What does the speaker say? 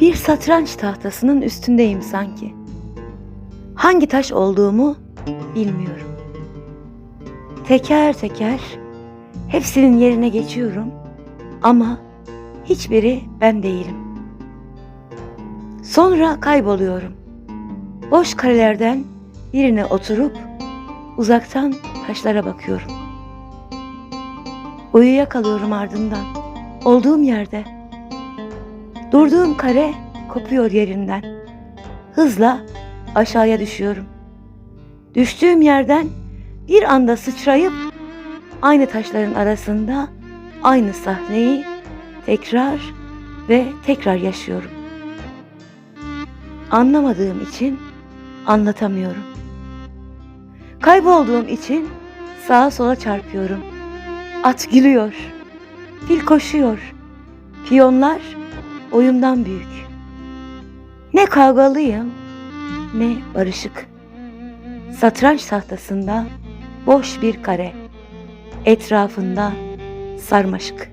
Bir satranç tahtasının üstündeyim sanki. Hangi taş olduğumu bilmiyorum. Teker teker hepsinin yerine geçiyorum ama hiçbiri ben değilim. Sonra kayboluyorum. Boş karelerden birine oturup uzaktan taşlara bakıyorum. Uyuyakalıyorum ardından. Olduğum yerde. Durduğum kare kopuyor yerinden. Hızla aşağıya düşüyorum. Düştüğüm yerden bir anda sıçrayıp aynı taşların arasında aynı sahneyi tekrar ve tekrar yaşıyorum. Anlamadığım için anlatamıyorum. Kaybolduğum için sağa sola çarpıyorum. At gülüyor. Fil koşuyor. Piyonlar oyundan büyük. Ne kavgalıyım ne barışık. Satranç tahtasında boş bir kare. Etrafında sarmaşık.